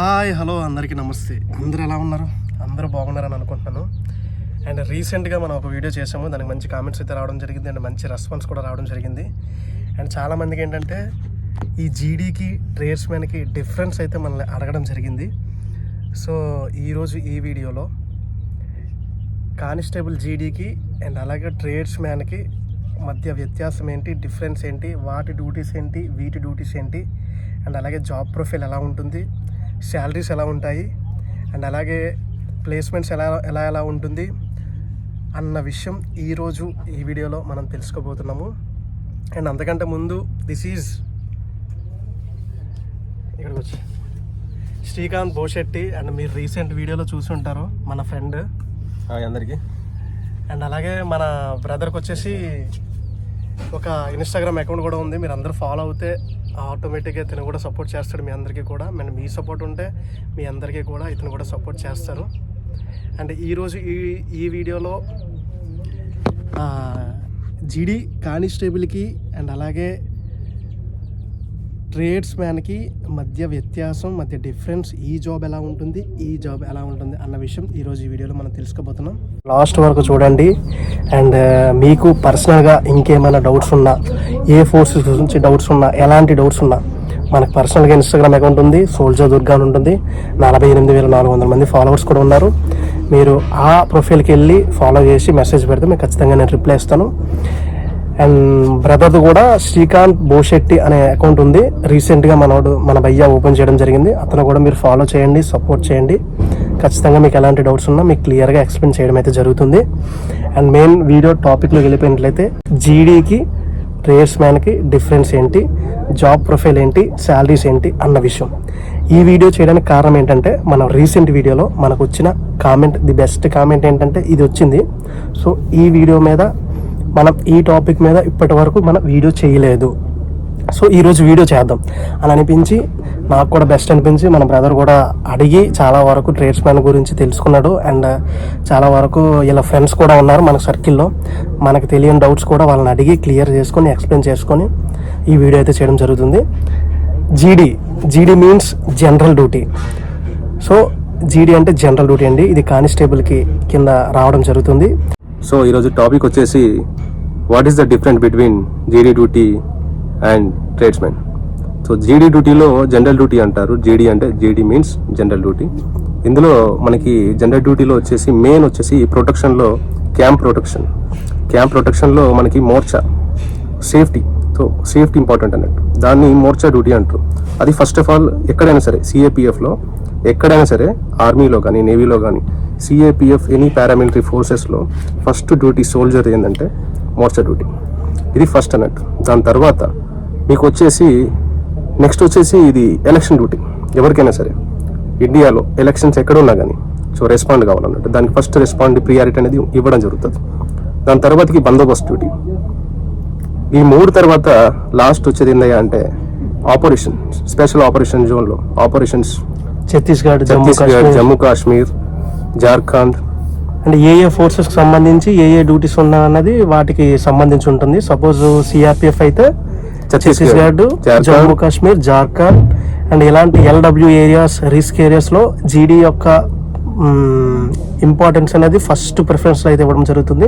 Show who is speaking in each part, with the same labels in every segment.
Speaker 1: Hi hello అందరికీ నమస్తే. అందరూ ఎలా ఉన్నారు? అందరూ బాగున్నారని అనుకుంటున్నాను. అండ్ రీసెంట్గా మనం ఒక వీడియో చేసాము దానికి మంచి కామెంట్స్ అయితే రావడం జరిగింది. అండ్ మంచి రెస్పాన్స్ కూడా రావడం జరిగింది. అండ్ చాలామందికి ఏంటంటే ఈ జీడీకి ట్రేడ్స్మెన్కి డిఫరెన్స్ అయితే మనల్ని అడగడం జరిగింది. సో ఈరోజు ఈ వీడియోలో కానిస్టేబుల్ జీడీకి అండ్ అలాగే ట్రేడ్స్ మ్యాన్కి మధ్య వ్యత్యాసం ఏంటి? డిఫరెన్స్ ఏంటి? వాటి డ్యూటీస్ ఏంటి? వీటి డ్యూటీస్ ఏంటి? అండ్ అలాగే జాబ్ ప్రొఫైల్ ఎలా ఉంటుంది? శాలరీస్ ఎలా ఉంటాయి? అండ్ అలాగే ప్లేస్మెంట్స్ ఎలా ఎలా ఎలా ఉంటుంది? అన్న విషయం ఈరోజు ఈ వీడియోలో మనం తెలుసుకోబోతున్నాము. అండ్ అంతకంటే ముందు దిస్ ఈజ్ ఇక్కడికి వచ్చి శ్రీకాంత్ బోషెట్టి అండ్ మీరు రీసెంట్ వీడియోలో చూసి ఉంటారు మన ఫ్రెండ్.
Speaker 2: అందరికి.
Speaker 1: అండ్ అలాగే మన బ్రదర్కి వచ్చేసి ఒక ఇన్స్టాగ్రామ్ అకౌంట్ కూడా ఉంది. మీరు అందరూ ఫాలో అవుతే ఆటోమేటిక్గా ఇతను కూడా సపోర్ట్ చేస్తాడు మీ అందరికీ కూడా. మన మీ సపోర్ట్ ఉంటే మీ అందరికీ కూడా ఇతను కూడా సపోర్ట్ చేస్తారు. అండ్ ఈరోజు ఈ ఈ వీడియోలో జీడీ కానిస్టేబుల్కి అండ్ అలాగే ట్రేడ్స్ మ్యాన్కి మధ్య వ్యత్యాసం మధ్య డిఫరెన్స్ ఈ జాబ్ ఎలా ఉంటుంది ఈ జాబ్ ఎలా ఉంటుంది అన్న విషయం ఈరోజు ఈ వీడియోలో మనం తెలుసుకోబోతున్నాం. లాస్ట్ వరకు చూడండి. అండ్ మీకు పర్సనల్గా ఇంకేమైనా డౌట్స్ ఉన్నా ఏ ఫోర్సెస్ గురించి డౌట్స్ ఉన్నా ఎలాంటి డౌట్స్ ఉన్నా మనకు పర్సనల్గా ఇన్స్టాగ్రామ్ అకౌంట్ ఉంది సోల్జర్ దుర్గా అని ఉంటుంది. నలభై ఎనిమిది వేల నాలుగు వందల మంది ఫాలోవర్స్ కూడా ఉన్నారు. మీరు ఆ ప్రొఫైల్కి వెళ్ళి ఫాలో చేసి మెసేజ్ పెడితే మీకు ఖచ్చితంగా నేను రిప్లై ఇస్తాను. అండ్ బ్రదర్ది కూడా శ్రీకాంత్ బోషెట్టి అనే అకౌంట్ ఉంది. రీసెంట్గా మనోడు మన భయ్య ఓపెన్ చేయడం జరిగింది. అతను కూడా మీరు ఫాలో చేయండి సపోర్ట్ చేయండి. ఖచ్చితంగా మీకు ఎలాంటి డౌట్స్ ఉన్నా మీకు క్లియర్గా ఎక్స్ప్లెయిన్ చేయడం అయితే జరుగుతుంది. అండ్ మెయిన్ వీడియో టాపిక్లోకి వెళ్ళిపోయినట్లయితే జీడీకి ట్రేడ్స్ మ్యాన్కి డిఫరెన్స్ ఏంటి? జాబ్ ప్రొఫైల్ ఏంటి? శాలరీస్ ఏంటి? అన్న విషయం. ఈ వీడియో చేయడానికి కారణం ఏంటంటే మనం రీసెంట్ వీడియోలో మనకు వచ్చిన కామెంట్ ది బెస్ట్ కామెంట్ ఏంటంటే ఇది వచ్చింది. సో ఈ వీడియో మీద మనం ఈ టాపిక్ మీద ఇప్పటి వరకు మనం వీడియో చేయలేదు. సో ఈరోజు వీడియో చేద్దాం. అని అనిపించి నాకు కూడా బెస్ట్ అనిపించి మన బ్రదర్ కూడా అడిగి చాలా వరకు ట్రేడ్స్ మ్యాన్ గురించి తెలుసుకున్నాడు. అండ్ చాలా వరకు ఇలా ఫ్రెండ్స్ కూడా ఉన్నారు మన సర్కిల్లో మనకు తెలియని డౌట్స్ కూడా వాళ్ళని అడిగి క్లియర్ చేసుకొని ఎక్స్ప్లెయిన్ చేసుకొని ఈ వీడియో అయితే చేయడం జరుగుతుంది. జీడీ జీడీ మీన్స్ జనరల్ డ్యూటీ సో జీడీ అంటే జనరల్ డ్యూటీ అండి. ఇది కానిస్టేబుల్కి కింద రావడం జరుగుతుంది.
Speaker 2: సో ఈరోజు టాపిక్ వచ్చేసి what is the different between GD duty and tradesmen so GD డ్యూటీలో జనరల్ డ్యూటీ అంటారు. జీడీ అంటే జీడీ మీన్స్ జనరల్ డ్యూటీ ఇందులో మనకి జనరల్ డ్యూటీలో వచ్చేసి మెయిన్ వచ్చేసి ప్రొటెక్షన్లో క్యాంప్ ప్రొటెక్షన్ క్యాంప్ ప్రొటెక్షన్లో మనకి మోర్చా సేఫ్టీ సో సేఫ్టీ ఇంపార్టెంట్ అన్నట్టు. దాన్ని మోర్చా డ్యూటీ అంటారు. అది ఫస్ట్ ఆఫ్ ఆల్ ఎక్కడైనా సరే సిఏపిఎఫ్లో ఎక్కడైనా సరే ఆర్మీలో కానీ నేవీలో కానీ సిఏపిఎఫ్ ఎనీ పారామిలిటరీ ఫోర్సెస్లో ఫస్ట్ డ్యూటీ సోల్జర్ ఏంటంటే మోర్చా డ్యూటీ ఇది ఫస్ట్ అన్నట్టు దాని తర్వాత మీకు వచ్చేసి నెక్స్ట్ వచ్చేసి ఇది ఎలక్షన్ డ్యూటీ ఎవరికైనా సరే. ఇండియాలో ఎలక్షన్స్ ఎక్కడ ఉన్నా కానీ సో రెస్పాండ్ కావాలన్నట్టు. దానికి ఫస్ట్ రెస్పాండ్ ప్రియారిటీ అనేది ఇవ్వడం జరుగుతుంది. దాని తర్వాతకి బందోబస్తు డ్యూటీ ఈ మూడు తర్వాత లాస్ట్ వచ్చేది ఏందయ్యా అంటే ఆపరేషన్ స్పెషల్ ఆపరేషన్ జోన్లో ఆపరేషన్స్
Speaker 1: ఛత్తీస్గఢ్
Speaker 2: ఛత్తీస్గఢ్ జమ్మూ కాశ్మీర్ జార్ఖండ్.
Speaker 1: అంటే ఏ ఏ ఫోర్సెస్కి సంబంధించి ఏ ఏ డ్యూటీస్ ఉన్నా అన్నది వాటికి సంబంధించి ఉంటుంది. సపోజ్ సిఆర్పిఎఫ్ అయితే ఛత్తీస్గఢ్ జమ్మూ కాశ్మీర్ జార్ఖండ్. అండ్ ఇలాంటి ఎల్డబ్ల్యూ ఏరియాస్ రిస్క్ ఏరియాస్లో జీడీ యొక్క ఇంపార్టెన్స్ అనేది ఫస్ట్ ప్రిఫరెన్స్ అయితే ఇవ్వడం జరుగుతుంది.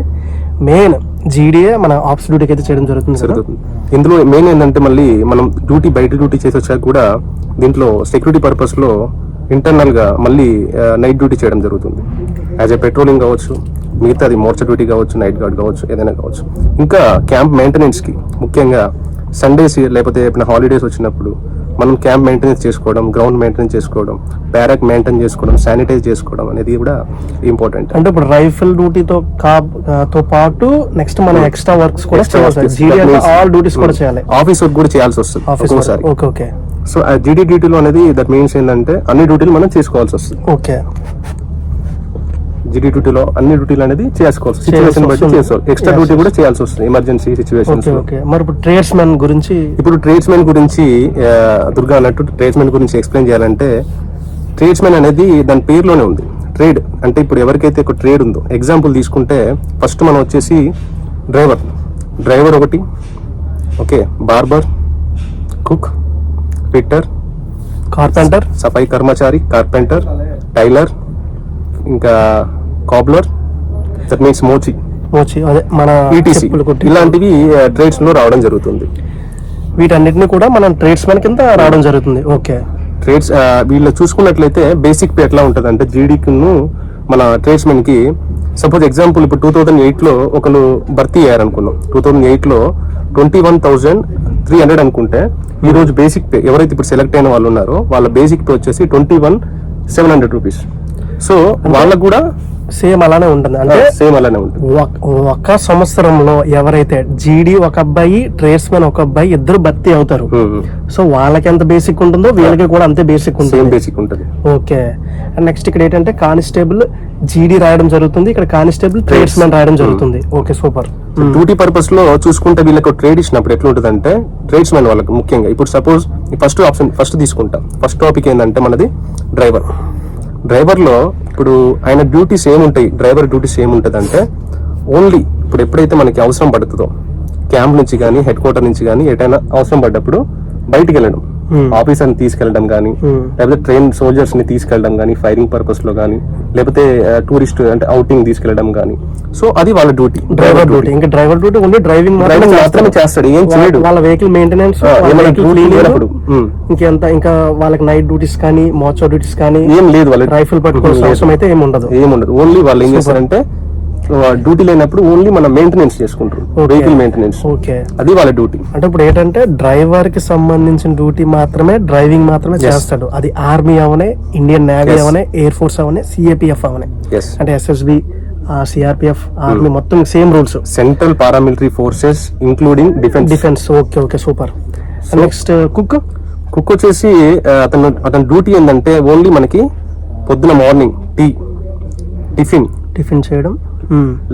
Speaker 1: మెయిన్ జీడీఏ మన ఆప్స్ డ్యూటీకి అయితే చేయడం జరుగుతుంది
Speaker 2: జరుగుతుంది. ఇందులో మెయిన్ ఏంటంటే మళ్ళీ మనం డ్యూటీ బయట డ్యూటీ చేసి వచ్చాక కూడా దీంట్లో సెక్యూరిటీ పర్పస్ లో ఇంటర్నల్గా మళ్ళీ నైట్ డ్యూటీ చేయడం జరుగుతుంది. యాజ్ ఎ పెట్రోలింగ్ కావచ్చు మిగతాది మోర్చ డ్యూటీ కావచ్చు నైట్ గార్డ్ కావచ్చు ఏదైనా కావచ్చు. ఇంకా క్యాంప్ మెయింటెనెన్స్కి ముఖ్యంగా సండేస్ లేకపోతే ఎప్పుడైనా హాలిడేస్ వచ్చినప్పుడు మనం క్యాంప్ మెయింటెనెన్స్ చేసుకోవడం గ్రౌండ్ మెయింటెనెన్స్ చేసుకోవడం బ్యారక్ మెయింటైన్ చేసుకోవడం శానిటైజ్ చేసుకోవడం అనేది కూడా ఇంపార్టెంట్.
Speaker 1: అంటే ఇప్పుడు రైఫిల్ డ్యూటీతో తో పాటు నెక్స్ట్ మన ఎక్స్ట్రా వర్క్స్ కూడా ఆల్ డ్యూటీస్ కూడా చేయాలి.
Speaker 2: ఆఫీస్ వర్క్ కూడా చేయాల్సి వస్తుంది ఒక్కోసారి
Speaker 1: ఓకే ఓకే.
Speaker 2: సో ఆ జీడీ డ్యూటీలో అనేది దట్ మీన్స్ ఏంటంటే అన్ని డ్యూటీలు మనం చేసుకోవాల్సి వస్తుంది.
Speaker 1: ఓకే.
Speaker 2: జీడీ డ్యూటీలో అన్ని డ్యూటీలు అనేది చేసుకోవాల్సి సిచ్యువేషన్ బట్టి. చేసుకోవాలి. Extra duty. కూడా చేయాల్సి వస్తుంది. ఎమర్జెన్సీ
Speaker 1: మరి ఇప్పుడు ట్రేడ్స్ మెన్ గురించి
Speaker 2: ఇప్పుడు ట్రేడ్స్మెన్ గురించి ఆ, దుర్గా అన్నట్టు ట్రేడ్స్మెన్ గురించి ఎక్స్ప్లెయిన్ చేయాలంటే ట్రేడ్స్మెన్ అనేది దాని పేరులోనే ఉంది. ట్రేడ్ అంటే ఇప్పుడు ఎవరికైతే ఒక ట్రేడ్ ఉందో ఎగ్జాంపుల్ తీసుకుంటే ఫస్ట్ మనం వచ్చేసి డ్రైవర్ డ్రైవర్ ఒకటి okay barber cook fitter
Speaker 1: carpenter
Speaker 2: safai karmachari carpenter tailor ఇంకా కాబ్లర్ దట్ మీన్స్ మోచి
Speaker 1: వచ్చి అదే మన
Speaker 2: ఈటీసీ
Speaker 1: కుట్టి.
Speaker 2: ఇలాంటివి ట్రేడ్స్లో రావడం జరుగుతుంది.
Speaker 1: వీటన్నిటిని కూడా మనం ట్రేడ్స్ మెన్ కింద రావడం జరుగుతుంది. ఓకే
Speaker 2: ట్రేడ్స్ వీళ్ళు చూసుకున్నట్లయితే బేసిక్ పే ఎట్లా ఉంటుంది అంటే జీడీకిను మన ట్రేడ్స్మెన్కి సపోజ్ ఎగ్జాంపుల్ ఇప్పుడు టూ థౌజండ్ ఎయిట్లో ఒకరు భర్తీ అయ్యారనుకున్నాం. టూ థౌజండ్ ఎయిట్లో twenty one thousand three hundred అనుకుంటే ఈ రోజు బేసిక్ పే ఎవరైతే ఇప్పుడు సెలెక్ట్ అయిన వాళ్ళు ఉన్నారో వాళ్ళ బేసిక్ పే వచ్చేసి twenty one seven hundred rupees so వాళ్ళకు కూడా
Speaker 1: సేమ్ అలానే ఉంటుంది. అంటే
Speaker 2: సేమ్ అలానే ఉంటుంది.
Speaker 1: ఒక- సంవత్సరంలో ఎవరైతే జీడీ ఒక అబ్బాయి ట్రేడ్స్ మెన్ ఒక అబ్బాయి ఇద్దరు భర్తీ అవుతారు. సో వాళ్ళకి ఎంత బేసిక్ ఉంటుందో వీళ్ళకి కూడా అంతే బేసిక్ ఉంటుంది.
Speaker 2: బేసిక్ ఉంటుంది.
Speaker 1: ఓకే. అండ్ నెక్స్ట్ ఇక్కడ ఏంటంటే కానిస్టేబుల్ జీడీ రాయడం జరుగుతుంది. ఇక్కడ కానిస్టేబుల్ ట్రేడ్స్ మెన్ రాయడం జరుగుతుంది. Okay super.
Speaker 2: డ్యూటీ పర్పస్లో చూసుకుంటే వీళ్ళకి ట్రేడ్ ఇచ్చినప్పుడు ఎట్లా ఉంటుంది అంటే ట్రేడ్స్ మెన్ వాళ్ళకి ముఖ్యంగా. ఇప్పుడు సపోజ్ ఫస్ట్ ఆప్షన్ ఫస్ట్ తీసుకుంటాం. ఫస్ట్ టాపిక్ ఏంటంటే మనది డ్రైవర్ డ్రైవర్లో ఇప్పుడు ఆయన డ్యూటీస్ ఏముంటాయి డ్రైవర్ డ్యూటీస్ ఏముంటుంది అంటే ఓన్లీ ఇప్పుడు ఎప్పుడైతే మనకి అవసరం పడుతుందో క్యాంప్ నుంచి కానీ హెడ్ క్వార్టర్ నుంచి కానీ ఎటైనా అవసరం పడ్డప్పుడు బయటికి వెళ్ళడం. ఆఫీసర్ని తీసుకెళ్ళడం కానీ లేకపోతే ట్రైన్ సోల్జర్స్ని తీసుకెళ్ళడం కానీ ఫైరింగ్ పర్పస్లో కానీ లేకపోతే టూరిస్ట్ అంటే అవుటింగ్ తీసుకెళ్ళడం కానీ సో అది వాళ్ళ డ్యూటీ.
Speaker 1: Driver duty. ఇంకా driver duty only driving
Speaker 2: driving మాత్రమే చేస్తాడు. ఏం చేయడు.
Speaker 1: వాళ్ళ వెహికల్ మెయింటెనెన్స్
Speaker 2: లేనప్పుడు, ఉమ్.
Speaker 1: ఇంకెంత ఇంకా వాళ్ళకి నైట్ డ్యూటీస్ కానీ మార్చో డ్యూటీస్ కానీ
Speaker 2: ఏం లేదు వాళ్ళ
Speaker 1: రైఫిల్ పట్టుకోవాల్సిన అవసరం అయితే ఏమి ఉండదు
Speaker 2: ఏముండదు. ఓన్లీ వాళ్ళు ఏం చేస్తారంటే డ్యూటీ లేనప్పుడు ఓన్లీ మనం మెయింటెనెన్స్ చేసుకుంటారు. వెహికల్ మెయింటెనెన్స్
Speaker 1: ఓకే
Speaker 2: అది వాళ్ళ డ్యూటీ
Speaker 1: అంటే ఇప్పుడు ఏంటంటే డ్రైవర్కి సంబంధించిన డ్యూటీ మాత్రమే డ్రైవింగ్ మాత్రమే చేస్తాడు. అది ఆర్మీ అవనే ఇండియన్ నేవీ అవనే ఎయిర్ ఫోర్స్ అవనే సిఏపిఎఫ్ అవనే.
Speaker 2: ఎస్
Speaker 1: అంటే ఎస్ఎస్బి సిఆర్పిఎఫ్ ఆర్మీ మొత్తం same rules
Speaker 2: central paramilitary forces including defence
Speaker 1: defence okay okay super next cook
Speaker 2: cook వచ్చేసి ఆ, అతను అతని డ్యూటీ ఏంటంటే ఓన్లీ మనకి పొద్దున మార్నింగ్ టీ టిఫిన్
Speaker 1: టిఫిన్ చేయడం.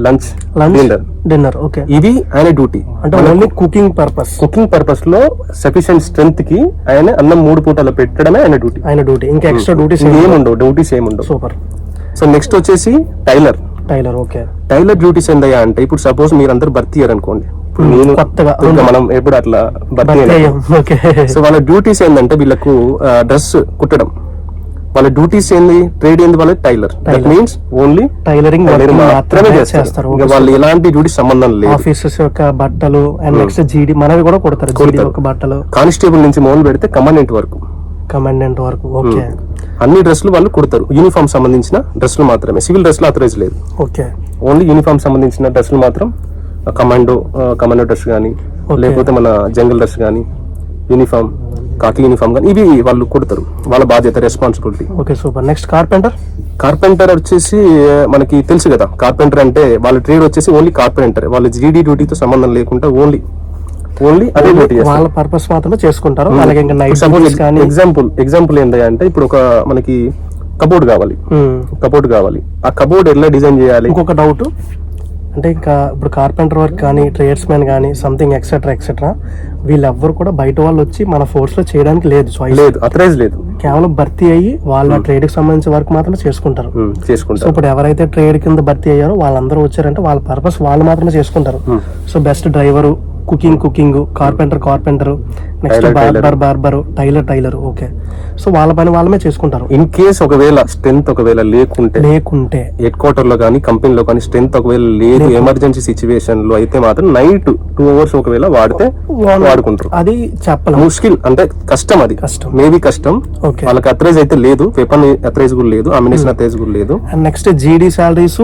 Speaker 2: లంచ్ డిన్నర్
Speaker 1: డిన్నర్ ఓకే
Speaker 2: ఇది ఆయన డ్యూటీ
Speaker 1: అంటే ఓన్లీ కుకింగ్ పర్పస్
Speaker 2: కుకింగ్ పర్పస్లో సఫిషియెంట్ స్ట్రెంత్కి ఆయన అన్నం మూడు పూటలు పెట్టడమే ఆయన డ్యూటీ
Speaker 1: ఆయన డ్యూటీ ఇంకా ఎక్స్ట్రా డ్యూటీస్
Speaker 2: ఏం ఉండవు డ్యూటీస్ ఏం ఉండవు.
Speaker 1: సూపర్
Speaker 2: సో నెక్స్ట్ వచ్చేసి tailor
Speaker 1: tailor okay
Speaker 2: tailor duties ఏందయ్యా అంటే ఇప్పుడు సపోజ్ మీరందరూ భర్తీ అనుకోండి ఇప్పుడు నేను
Speaker 1: కొత్తగా,
Speaker 2: మనం ఎప్పుడు అట్లా భర్తీ సో వాళ్ళ డ్యూటీస్ ఏంటంటే వీళ్ళకు డ్రెస్ కుట్టడం. వాళ్ళ డ్యూటీస్ ఏంది? ట్రేడ్ ఏంది వాళ్ళ tailor that means only
Speaker 1: tailoring
Speaker 2: మాత్రమే చేస్తారు. ఇంకా వాళ్ళు ఎలాంటి డ్యూటీ సంబంధం లేదు.
Speaker 1: ఆఫీసెస్ యొక్క బట్టలు అండ్ నెక్స్ట్ జీడి మనవి కూడా కొడతారు. జీడి యొక్క బట్టలు.
Speaker 2: కానిస్టేబుల్ నుంచి మొదలు పెడితే కమాండెంట్ వరకు
Speaker 1: కమాండెంట్ వరకు ఓకే
Speaker 2: అన్ని డ్రెస్సులు వాళ్ళు కుడతారు. యూనిఫామ్ సంబంధించిన డ్రెస్సులు మాత్రమే. సివిల్ డ్రెస్సులు అథరైజ్ లేదు.
Speaker 1: ఓకే
Speaker 2: ఓన్లీ యూనిఫామ్ సంబంధించిన డ్రెస్సులు మాత్రం కమాండో కమాండో డ్రెస్ కానీ లేకపోతే మన జంగల్ డ్రెస్ కానీ యూనిఫామ్ కాకి యూనిఫామ్ కానీ ఇవి వాళ్ళు కుడతారు. వాళ్ళ బాధ్యత responsibility
Speaker 1: okay super next carpenter
Speaker 2: carpenter వచ్చేసి మనకి తెలుసు కదా కార్పెంటర్ అంటే వాళ్ళ ట్రేడ్ వచ్చేసి ఓన్లీ కార్పెంటర్ వాళ్ళ జీడీ డ్యూటీతో సంబంధం లేకుండా ఓన్లీ ఓన్లీ అదే డ్యూటీ
Speaker 1: వాళ్ళ పర్పస్ మాత్రమే చేసుకుంటారు. అలాగే ఇంకా నైట్
Speaker 2: సపోజ్
Speaker 1: కానీ
Speaker 2: ఎగ్జాంపుల్ ఎగ్జాంపుల్ ఏంటి అంటే ఇప్పుడు ఒక మనకి కబోర్డ్ కావాలి. కబోర్డ్ కావాలి. ఆ కబోర్డ్ ఎట్లా డిజైన్ చేయాలి?
Speaker 1: ఇంకొక డౌట్ అంటే ఇంకా ఇప్పుడు కార్పెంటర్ వర్క్ కానీ ట్రేడ్స్ మ్యాన్ కానీ సంథింగ్ ఎక్సెట్రా ఎక్సెట్రా వీళ్ళెవ్వరు కూడా బయట వాళ్ళు వచ్చి మన ఫోర్స్లో చేయడానికి లేదు చాయిస్
Speaker 2: లేదు అథరైజ్ లేదు.
Speaker 1: కేవలం భర్తీ అయ్యి వాళ్ళ ట్రేడ్కి సంబంధించిన వర్క్ మాత్రమే చేసుకుంటారు. సో
Speaker 2: చేసుకుంటారు.
Speaker 1: ఇప్పుడు ఎవరైతే ట్రేడ్ కింద భర్తీ అయ్యారో వాళ్ళందరూ వచ్చారంటే వాళ్ళ పర్పస్ వాళ్ళు మాత్రమే చేసుకుంటారు. So best driver cooking cooking carpenter carpenter next. Barber barber tailor tailor okay so వాళ్ళ పని వాళ్ళమే చేసుకుంటారు.
Speaker 2: ఇన్ కేస్ ఒకవేళ స్ట్రెంత్ ఒకవేళ లేకుంటే
Speaker 1: లేకుంటే.
Speaker 2: హెడ్ క్వార్టర్లో కానీ కంపెనీలో కానీ స్ట్రెంత్ ఒకవేళ లేదు ఎమర్జెన్సీ సిచ్యువేషన్లో అయితే మాత్రం నైట్ టూ అవర్స్ ఒకవేళ వాడితే వాడుకుంటారు.
Speaker 1: అది చెప్పలేము
Speaker 2: ముష్కిల్ అంటే కష్టం అది.
Speaker 1: కష్టం.
Speaker 2: మేబీ కష్టం.
Speaker 1: ఓకే
Speaker 2: వాళ్ళకి అథరైజ్ అయితే లేదు వెపన్ అథరైజ్ కూడా లేదు అమినేషన్ అథరైజ్ కూడా లేదు.
Speaker 1: And next GD salaries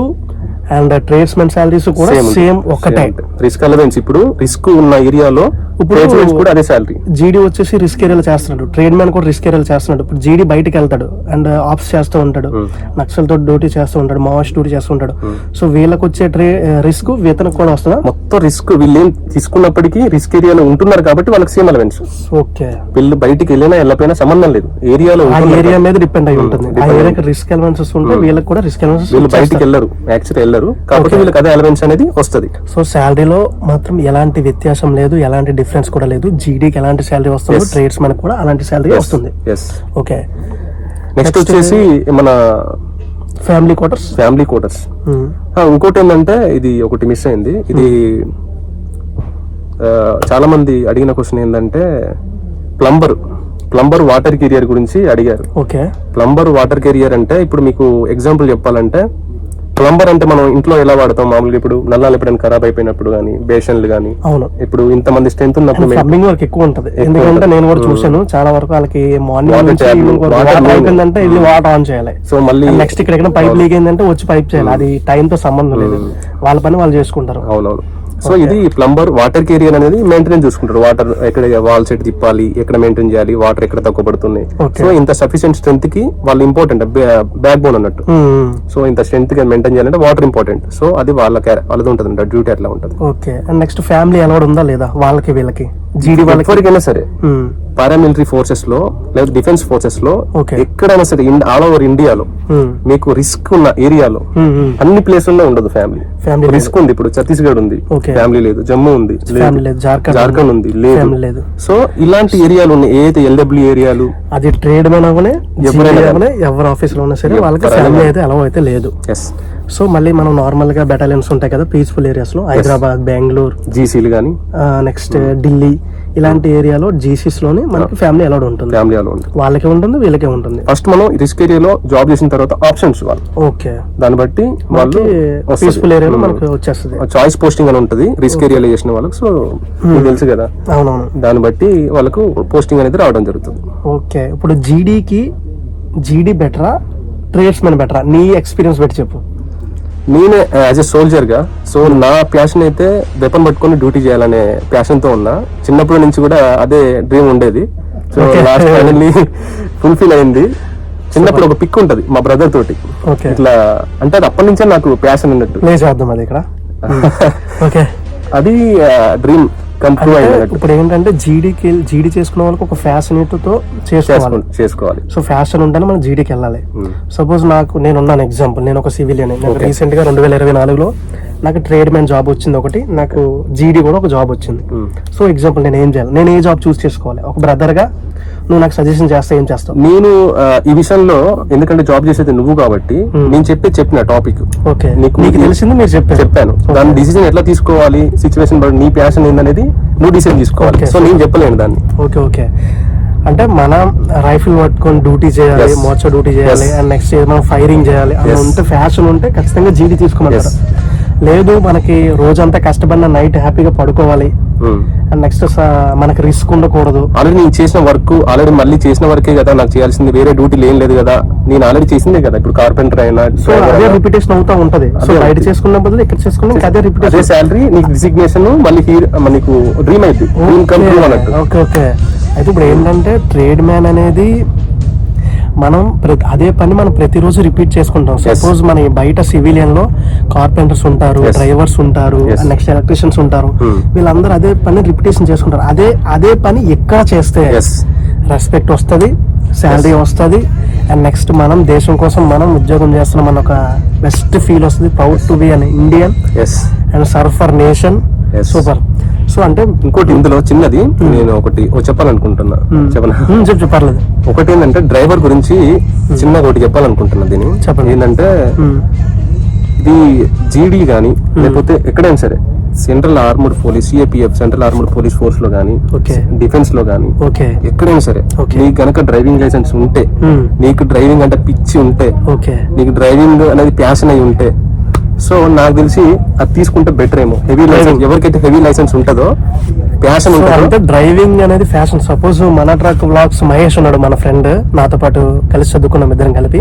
Speaker 1: and tradesmen salaries కూడా సేమ్ ఒకటే.
Speaker 2: రిస్క్ అలవెన్స్ ఇప్పుడు రిస్క్ ఉన్న ఏరియాలో
Speaker 1: ఇప్పుడు-
Speaker 2: కూడా అదే శాలరీ
Speaker 1: జీడీ వచ్చేసి రిస్క్ ఏరియాలో చేస్తున్నాడు. ట్రేడ్ మ్యాన్ కూడా రిస్క్ ఏరియాలో చేస్తున్నాడు. ఇప్పుడు జీడీ బయటికి వెళ్తాడు. అండ్ ఆఫీస్ చేస్తూ ఉంటాడు. నక్సల్ తోటి డ్యూటీ చేస్తూ ఉంటాడు. మావోయిస్ట్ డ్యూటీ చేస్తూ ఉంటాడు. సో వీళ్ళకి వచ్చే ట్రే రిస్క్ వేతనకు కూడా వస్తుందా?
Speaker 2: మొత్తం రిస్క్ వీళ్ళు ఏం తీసుకున్నప్పటికీ రిస్క్ ఏరియాలో ఉంటున్నారు కాబట్టి వాళ్ళకి సేమ్ అలవెన్స్
Speaker 1: ఓకే.
Speaker 2: వీళ్ళు బయటికి వెళ్ళినా వెళ్ళకపోయినా సంబంధం లేదు. ఏరియాలో
Speaker 1: ఏరియా మీద డిపెండ్ అయి ఉంటుంది. ఆ ఏరియాకి రిస్క్ ఎలవెన్సెస్ ఉంటే వీళ్ళకి కూడా రిస్క్
Speaker 2: వీళ్ళు
Speaker 1: ఎలవెన్సెస్
Speaker 2: బయటికి వెళ్ళరు. యాక్చువల్ వెళ్ళరు. కాబట్టి వీళ్ళకి అదే అలవెన్స్ అనేది వస్తుంది.
Speaker 1: సో శాలరీలో మాత్రం ఎలాంటి వ్యత్యాసం లేదు ఎలాంటి డిఫరెన్స్ కూడా లేదు. జీడీకి ఎలాంటి శాలరీ వస్తుందో. ట్రేడ్స్ మనకు కూడా అలాంటి శాలరీ వస్తుంది. ఓకే.
Speaker 2: నెక్స్ట్ వచ్చేసి మన
Speaker 1: ఫ్యామిలీ క్వార్టర్స్
Speaker 2: ఫ్యామిలీ క్వార్టర్స్ ఇంకోటి ఏంటంటే ఇది ఒకటి మిస్ అయింది. ఇది చాలా మంది అడిగిన క్వశ్చన్ ఏంటంటే ప్లంబర్ ప్లంబర్ వాటర్ కెరియర్ గురించి అడిగారు.
Speaker 1: ఓకే.
Speaker 2: ప్లంబర్ వాటర్ కెరియర్ అంటే ఇప్పుడు మీకు ఎగ్జాంపుల్ చెప్పాలంటే ప్లంబర్ అంటే మనం ఇంట్లో ఎలా వాడతాం? మామూలుగా ఇప్పుడు నల్లాలు ఎప్పుడైనా ఖరాబ్ అయిపోయినప్పుడు కానీ బేషన్లు కానీ
Speaker 1: అవును.
Speaker 2: ఇప్పుడు ఇంతమంది స్ట్రెంత్ ఉన్నప్పుడు
Speaker 1: ప్లంబింగ్ వర్క్ ఎక్కువ ఉంటది. ఎందుకంటే నేను కూడా చూశాను చాలా వరకు వాళ్ళకి మార్నింగ్ వరకు
Speaker 2: water
Speaker 1: వాటర్. అయిపోయిందంటే ఆన్ చేయాలి.
Speaker 2: సో మళ్ళీ
Speaker 1: నెక్స్ట్ ఇక్కడ పైప్ లీక్ అయిందంటే వచ్చి పైప్ చేయాలి. అది టైం తో సంబంధం లేదు. వాళ్ళ పని వాళ్ళు చేసుకుంటారు.
Speaker 2: అవునవును. సో ఇది ప్లంబర్ వాటర్ కెరియర్ అనేది మెయింటెనెన్స్ చూసుకుంటారు. వాటర్ ఎక్కడ వాల్ సెట్ తిప్పాలి ఎక్కడ మెయింటైన్ చేయాలి వాటర్ ఎక్కడ తక్కువ పడుతున్నాయి. సో ఇంత సఫిషియెంట్ స్ట్రెంత్కి వాళ్ళు ఇంపార్టెంట్ బ్యాక్ బోన్ అన్నట్టు.
Speaker 1: Hmm.
Speaker 2: సో ఇంత స్ట్రెంత్గా మెయింటైన్ చేయాలంటే వాటర్ ఇంపార్టెంట్ సో అది వాళ్ళ వాళ్ళది ఉంటుంది డ్యూటీ అట్లా ఉంటుంది.
Speaker 1: ఓకే అండ్ నెక్స్ట్ ఫ్యామిలీ అలవాటు ఉందా లేదా? వాళ్ళకి వీళ్ళకి? జీడి వాళ్ళకి?
Speaker 2: ఎవరికైనా సరే
Speaker 1: Hmm.
Speaker 2: పారామిలిటరీ ఫోర్సెస్లో లేదా డిఫెన్స్
Speaker 1: ఫోర్సెస్లో.
Speaker 2: ఎక్కడైనా సరే ఆల్ ఓవర్ ఇండియాలో
Speaker 1: Hmm.
Speaker 2: మీకు రిస్క్ ఉన్న ఏరియాలో
Speaker 1: Hmm, hmm.
Speaker 2: అన్ని ప్లేసుల్లో ఉండదు ఫ్యామిలీ
Speaker 1: ఫ్యామిలీ
Speaker 2: రిస్క్ ఉంది. ఇప్పుడు ఛత్తీస్గఢ్ ఉంది. ఫ్యామిలీ లేదు. జమ్మూ ఉంది.
Speaker 1: జార్ఖండ్
Speaker 2: ఉంది. లేదు. సో ఇలాంటి ఏరియాలు ఉన్నాయి. ఏదైతే ఎల్డబ్ల్యూ ఏరియాలు
Speaker 1: అది ట్రేడ్ మ్యాన్ అవనే
Speaker 2: ఎవరైనా
Speaker 1: ఎవరి ఆఫీస్లో ఉన్నా సరే వాళ్ళకి ఫ్యామిలీ అయితే అలవ్ అయితే లేదు. సో మళ్ళీ మనం నార్మల్గా బెటాలియన్స్ ఉంటాయి కదా పీస్ఫుల్ ఏరియాస్లో హైదరాబాద్ బెంగళూరు
Speaker 2: జీసీలు కానీ
Speaker 1: నెక్స్ట్ ఢిల్లీ ఇలాంటి ఏరియాలో జీసీస్లోనే మనకి ఫ్యామిలీ అలౌడ్ ఉంటుంది.
Speaker 2: ఫ్యామిలీ ఉంటుంది.
Speaker 1: వాళ్ళకి ఉంటుంది వీళ్ళకి ఉంటుంది.
Speaker 2: ఫస్ట్ మనం రిస్క్ ఏరియాలో జాబ్ చేసిన తర్వాత ఆప్షన్స్ వాళ్ళు
Speaker 1: ఓకే.
Speaker 2: దాన్ని బట్టి వాళ్ళు
Speaker 1: పీస్ఫుల్ ఏరియాలో మనకి వచ్చేస్తుంది.
Speaker 2: చాయిస్ పోస్టింగ్ అని ఉంటుంది రిస్క్ ఏరియాలో చేసిన వాళ్ళకి. సో మీకు తెలుసు కదా.
Speaker 1: అవునవును.
Speaker 2: దాన్ని బట్టి వాళ్ళకు పోస్టింగ్ అనేది రావడం జరుగుతుంది.
Speaker 1: ఓకే. ఇప్పుడు జీడీకి జీడీ బెటరా ట్రేడ్స్మెన్ బెటరా? నీ ఎక్స్పీరియన్స్ పెట్టి చెప్పు.
Speaker 2: నేనే యాజ్ ఎ సోల్జర్గా సో నా ప్యాషన్ అయితే వెపన్ పట్టుకొని డ్యూటీ చేయాలనే ప్యాషన్తో ఉన్నా. చిన్నప్పటి నుంచి కూడా అదే డ్రీమ్ ఉండేది. సో. లాస్ట్ ఫైనల్లీ ఫుల్ఫిల్ అయింది. చిన్నప్పుడు ఒక పిక్ ఉంటది మా బ్రదర్ తోటి. ఇట్లా అంటే అది అప్పటి నుంచే నాకు ప్యాషన్ ఉన్నట్టు.
Speaker 1: ఇక్కడ. ఓకే
Speaker 2: అది డ్రీమ్ అయింది అన్నట్టు
Speaker 1: ఇప్పుడు ఏంటంటే జీడీకి జీడీ చేసుకున్న వాళ్ళకి ఒక ఫ్యాషన్తో చేసుకోవాలి.
Speaker 2: చేసుకో- చేసుకోవాలి.
Speaker 1: సో ఫ్యాషన్ ఉంటేనే మనం జీడీకి వెళ్ళాలి.
Speaker 2: Hmm.
Speaker 1: సపోజ్ నాకు నేను ఉన్నాను ఎగ్జాంపుల్ నేను ఒక సివిలియన్ నేను. రీసెంట్గా రెండు వేల ఇరవై నాలుగులో నాకు ట్రేడ్ మ్యాన్ జాబ్ వచ్చింది ఒకటి నాకు జీడీ కూడా ఒక జాబ్ వచ్చింది.
Speaker 2: Hmm.
Speaker 1: సో ఎగ్జాంపుల్ నేను ఏం చేయాలి? నేను ఏ జాబ్ చూస్ చేసుకోవాలి? ఒక బ్రదర్గా నువ్వు నాకు సజెషన్ చేస్తే ఏం చేస్తావు?
Speaker 2: నేను ఈ విషయంలో ఎందుకంటే జాబ్ చేసేది నువ్వు కాబట్టి
Speaker 1: Hmm.
Speaker 2: నేను చెప్పే చెప్పిన టాపిక్
Speaker 1: ఓకే
Speaker 2: నీకు
Speaker 1: నీకు తెలిసింది మీరు చెప్పారు.
Speaker 2: చెప్పాను. దాని డిసిజన్ ఎట్లా తీసుకోవాలి? సిచ్యువేషన్ బట్టి నీ ప్యాషన్ ఏందనేది నువ్వు డిసైడ్ తీసుకోవాలి. సో నేను చెప్పలేను దాన్ని.
Speaker 1: ఓకే ఓకే అంటే మనం రైఫిల్ పట్టుకొని డ్యూటీ చేయాలి. మోర్చా డ్యూటీ చేయాలి. అండ్ నెక్స్ట్ మనం ఫైరింగ్ చేయాలి అలా. ఉంటే ఫ్యాషన్ ఉంటే ఖచ్చితంగా జీడీ తీసుకోమంటారు. లేదు మనకి రోజంతా కష్టపడిన నైట్ హ్యాపీగా పడుకోవాలి. అండ్ నెక్స్ట్ మనకి రిస్క్ ఉండకూడదు.
Speaker 2: ఆల్రెడీ నేను చేసిన వర్క్ ఆల్రెడీ మళ్ళీ చేసిన వర్కే కదా నాకు చేయాల్సింది వేరే డ్యూటీలు ఏం లేదు కదా. నేను ఆల్రెడీ చేసిందే కదా ఇప్పుడు కార్పెంటర్ అయినా
Speaker 1: సో అదే రిపిటేషన్ అవుతా ఉంటది. సో
Speaker 2: అదే
Speaker 1: బయట. చేసుకున్న బదులు ఇక్కడ చేసుకున్నా అదే
Speaker 2: అదే
Speaker 1: రిపిటేషన్
Speaker 2: శాలరీ నీకు డిసిగ్నేషన్ మళ్ళీ హీర్ నీకు డ్రీమ్ అన్నట్టు.
Speaker 1: ఓకే ఓకే అయితే ఇప్పుడు ఏంటంటే ట్రేడ్ మ్యాన్ అనేది మనం అదే పని మనం ప్రతిరోజు రిపీట్ చేసుకుంటాం. సపోజ్ మన బయట సివిలియన్లో కార్పెంటర్స్ ఉంటారు. డ్రైవర్స్ ఉంటారు. నెక్స్ట్ ఎలక్ట్రీషియన్స్ ఉంటారు
Speaker 2: Hmm.
Speaker 1: వీళ్ళందరూ అదే పని రిపిటేషన్ చేసుకుంటారు అదే అదే పని ఎక్కడ చేస్తే రెస్పెక్ట్ వస్తుంది శాలరీ వస్తుంది అండ్ నెక్స్ట్ మనం దేశం కోసం మనం ఉద్యోగం చేస్తున్నాం అన్న ఒక బెస్ట్ ఫీల్ వస్తుంది proud to be an Indian and serve for nation. Super so అంటే
Speaker 2: ఇంకోటి ఇందులో చిన్నది నేను ఒకటి ఓ చెప్పాలనుకుంటున్నా. చెప్పనా?
Speaker 1: చెప్పు చెప్పు, పర్లేదు.
Speaker 2: ఒకటి ఏంటంటే డ్రైవర్ గురించి చిన్నగా ఒకటి చెప్పాలనుకుంటున్నా దీన్ని.
Speaker 1: చెప్పండి.
Speaker 2: ఏంటంటే. ఇది జీడీ గానీ లేకపోతే ఎక్కడైనా సరే central armed police CAPF central armed police ఫోర్స్లో గానీ
Speaker 1: ఓకే.
Speaker 2: డిఫెన్స్లో గానీ
Speaker 1: ఓకే.
Speaker 2: ఎక్కడైనా సరే. నీకు గనక డ్రైవింగ్ లైసెన్స్ ఉంటే. నీకు డ్రైవింగ్ అంటే పిచ్చి ఉంటే
Speaker 1: ఓకే.
Speaker 2: నీకు డ్రైవింగ్ అనేది ప్యాషన్ అయి ఉంటే సో నాకు తెలిసి అది తీసుకుంటే బెటర్ ఏమో. హెవీ లైసెన్స్ ఎవరికైతే హెవీ లైసెన్స్ ఉంటుందో ప్యాషన్ ఉంటుందో
Speaker 1: అంటే డ్రైవింగ్ అనేది ఫ్యాషన్ సపోజ్ మన ట్రక్ బ్లాగ్స్ మహేష్ ఉన్నాడు మన ఫ్రెండ్ నాతో పాటు కలిసి చదువుకున్నాం ఇద్దరం కలిపి.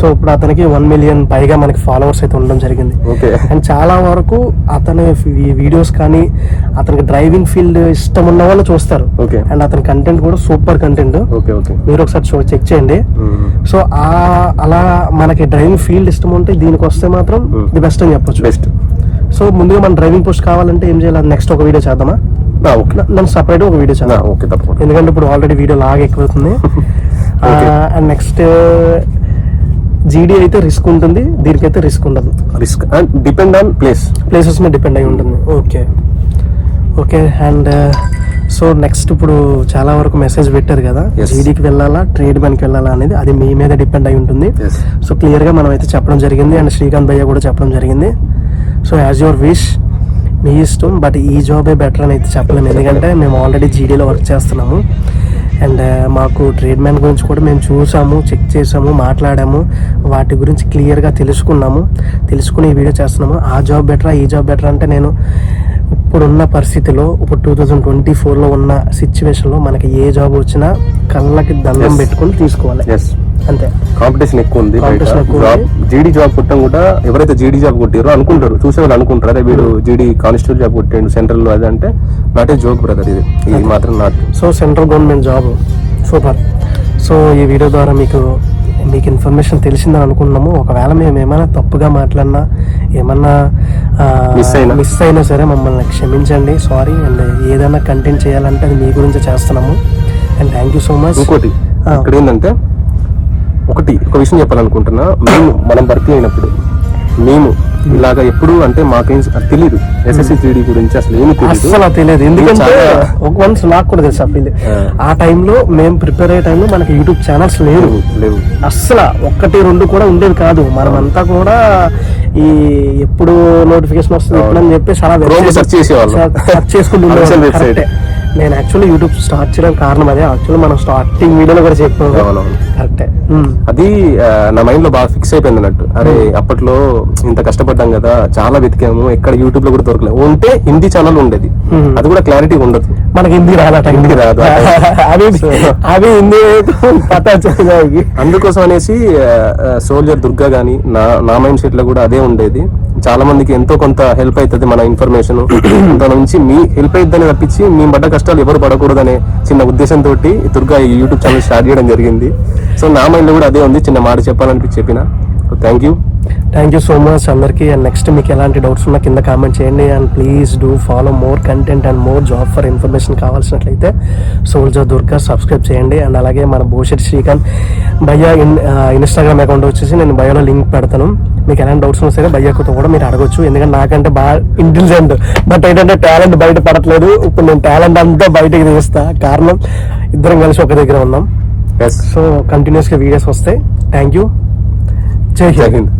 Speaker 1: సో ఇప్పుడు అతనికి వన్ మిలియన్ పైగా మనకి ఫాలోవర్స్ అయితే ఉండడం జరిగింది.
Speaker 2: ఓకే
Speaker 1: అండ్ చాలా వరకు అతని వీడియోస్ కానీ అతనికి డ్రైవింగ్ ఫీల్డ్ ఇష్టం ఉన్న వాళ్ళు చూస్తారు.
Speaker 2: ఓకే
Speaker 1: అండ్ అతని కంటెంట్ కూడా సూపర్ కంటెంట్
Speaker 2: ఓకే ఓకే
Speaker 1: మీరు ఒకసారి చెక్ చేయండి. సో ఆ అలా మనకి డ్రైవింగ్ ఫీల్డ్ ఇష్టం ఉంటే దీనికి వస్తే మాత్రం
Speaker 2: Hmm.
Speaker 1: ది బెస్ట్ అని చెప్పొచ్చు.
Speaker 2: బెస్ట్
Speaker 1: సో ముందుగా మన డ్రైవింగ్ పోస్ట్ కావాలంటే ఏం చేయాలి? నెక్స్ట్ ఒక వీడియో చేద్దామా?
Speaker 2: ఓకే.
Speaker 1: నన్ను సపరేట్ ఒక వీడియో చేద్దాం.
Speaker 2: ఓకే తప్పకుండా.
Speaker 1: ఎందుకంటే ఇప్పుడు ఆల్రెడీ వీడియో లాగా ఎక్కువవుతుంది. అండ్ నెక్స్ట్ జీడీ అయితే రిస్క్ ఉంటుంది దీనికైతే రిస్క్ ఉండదు.
Speaker 2: Risk and depend on place
Speaker 1: places మీద డిపెండ్ అయి ఉంటుంది. Okay. Okay and so next ఇప్పుడు చాలా వరకు మెసేజ్ పెట్టారు కదా. జీడీకి వెళ్ళాలా ట్రేడ్ మ్యాన్కి వెళ్ళాలా అనేది అది మీ మీద డిపెండ్ అయి ఉంటుంది. సో క్లియర్గా మనం అయితే చెప్పడం జరిగింది అండ్ శ్రీకాంత్ భయ్య కూడా చెప్పడం జరిగింది. సో యాజ్ యువర్ విష్ మీ ఇష్టం బట్ ఈ జాబే బెటర్ అని అయితే చెప్పలేము. ఎందుకంటే మేము ఆల్రెడీ జీడీలో వర్క్ చేస్తున్నాము. అండ్ మాకు ట్రీట్మెంట్ గురించి కూడా మేము చూసాము చెక్ చేసాము మాట్లాడాము. వాటి గురించి క్లియర్గా తెలుసుకున్నాము. తెలుసుకుని ఈ వీడియో చేస్తున్నాము. ఆ జాబ్ బెటరా ఈ జాబ్ బెటర్ అంటే నేను ఇప్పుడున్న పరిస్థితిలో ఇప్పుడు టూ థౌజండ్ ట్వంటీ ఫోర్లో ఉన్న సిచ్యువేషన్లో మనకి ఏ జాబ్ వచ్చినా కళ్ళకి దండం. పెట్టుకుని తీసుకోవాలి.
Speaker 2: ఎస్
Speaker 1: అంతే.
Speaker 2: కాంపిటీషన్ ఎక్కువ ఉంది. జీడీ జాబ్ కొట్టడం కూడా ఎవరైతే జీడీ జాబ్ కొట్టారో అనుకుంటారు. చూసే వాళ్ళు అనుకుంటారు. అదే వీడు జీడీ కానిస్టేబుల్ జాబ్ కొట్టాడు సెంట్రల్లో అది అంటే నాట్ ఏ జోక్ బ్రదర్ ఇది. ఇది మాత్రం not
Speaker 1: so central government job super so ఈ వీడియో ద్వారా మీకు మీకు ఇన్ఫర్మేషన్ తెలిసిందని అనుకున్నాము. ఒకవేళ మేము ఏమైనా తప్పుగా మాట్లాడినా ఏమన్నా. మిస్ అయినా. సరే మమ్మల్ని క్షమించండి. సారీ అండ్ ఏదైనా కంటెంట్ చేయాలంటే అది మీ గురించి చేస్తున్నాము. And thank you so much
Speaker 2: ఇంకోటి. ఇక్కడ ఏంటంటే ఒకటి ఒక విషయం చెప్పాలనుకుంటున్నా. మేము మనం భర్తీ అయినప్పుడు మేము ఇలాగ ఎప్పుడు అంటే మాకేం తెలియదు ఎస్ఎస్సి జీడీ గురించి అసలు ఏమి తెలియదు
Speaker 1: అస్సలు తెలియదు ఎందుకంటే ఒక వన్స్ నాకు కూడా తెలుసు ఆ ఫీల్
Speaker 2: ఆ.
Speaker 1: టైంలో మేము ప్రిపేర్ అయ్యే టైంలో మనకి యూట్యూబ్ ఛానల్స్ లేవు.
Speaker 2: లేవు.
Speaker 1: అస్సలు ఒక్కటి రెండు కూడా ఉండేది కాదు. మనం అంతా కూడా ఈ ఎప్పుడు నోటిఫికేషన్ వస్తుంది ఎప్పుడు అని చెప్పి చాలా
Speaker 2: Chrome లో search చేసేవాళ్ళం.
Speaker 1: సెర్చ్ చేసుకుంటూ
Speaker 2: Official
Speaker 1: ఉండేవాళ్ళం.
Speaker 2: website.
Speaker 1: కరెక్టే. నేను యాక్చువల్లీ యూట్యూబ్ స్టార్ట్ చేయడానికి కారణం అదే యాక్చువల్లీ మనం స్టార్టింగ్ వీడియోలో కూడా చెప్పాము. కరెక్టే ఉమ్.
Speaker 2: అది ఆ, నా మైండ్లో బాగా ఫిక్స్ అయిపోయింది అన్నట్టు అరే అప్పట్లో ఇంత కష్టపడ్డాం కదా చాలా వెతికాము ఎక్కడ యూట్యూబ్లో కూడా దొరకలేదు ఉంటే హిందీ ఛానల్ ఉండేది
Speaker 1: Hmm.
Speaker 2: అది కూడా క్లారిటీ ఉండదు
Speaker 1: మనకి హిందీ రాదట
Speaker 2: హిందీ రాదు.
Speaker 1: అవి అవి హిందీ పతా చదివాయి.
Speaker 2: అందుకోసం అనేసి సోల్జర్ దుర్గా గానీ నా నా మైండ్ సెట్లో కూడా అదే ఉండేది. చాలా మందికి ఎంతో కొంత హెల్ప్ అవుతుంది మన ఇన్ఫర్మేషన్. దాని నుంచి మీ హెల్ప్ అవుతుందని తప్పించి మేము పడ్డ కష్టాలు ఎవరు పడకూడదనే చిన్న ఉద్దేశంతో దుర్గా ఈ యూట్యూబ్ ఛానల్ స్టార్ట్ చేయడం జరిగింది. సో నా మైండ్లో కూడా అదే ఉంది చిన్న మాట చెప్పాలనిపించి చెప్పిన. Thank you
Speaker 1: thank you so much అందరికీ. అండ్ నెక్స్ట్ మీకు ఎలాంటి డౌట్స్ ఉన్నా కింద కామెంట్ చేయండి. And please do follow more content and more job for information కావాల్సినట్లయితే soldier Durga subscribe చేయండి. అండ్ అలాగే మన భూషెట్ శ్రీకాంత్ భయ్య ఇన్ ఇన్స్టాగ్రామ్ అకౌంట్ వచ్చేసి నేను బయోలో లింక్ పెడతాను. మీకు ఎలాంటి డౌట్స్ ఉన్నా సరే భయ్యకుతో కూడా మీరు అడగొచ్చు. ఎందుకంటే నాకంటే బాగా ఇంటెలిజెంట్ బట్ ఏంటంటే టాలెంట్ బయట పడట్లేదు. ఇప్పుడు నేను టాలెంట్ అంతా బయటకి తీస్తా. కారణం ఇద్దరం కలిసి ఒక దగ్గర ఉన్నాం. సో కంటిన్యూస్గా వీడియోస్ వస్తాయి. థ్యాంక్ యూ జై
Speaker 2: జై
Speaker 1: హింద్
Speaker 2: హింద్